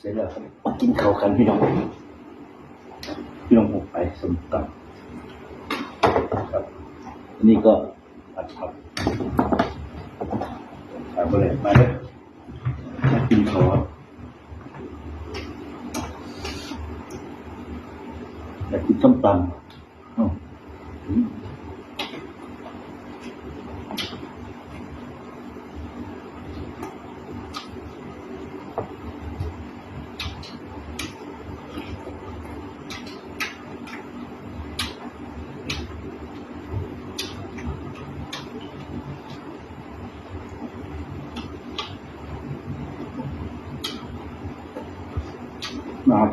เสร็จแล้วมากินข้าวกันพี่น้องพี่น้องผมไปสมตำครับ นี่ก็ผัดผักทำอะไรมาเลยมากินข้าวอยากกินส้มตำ 拿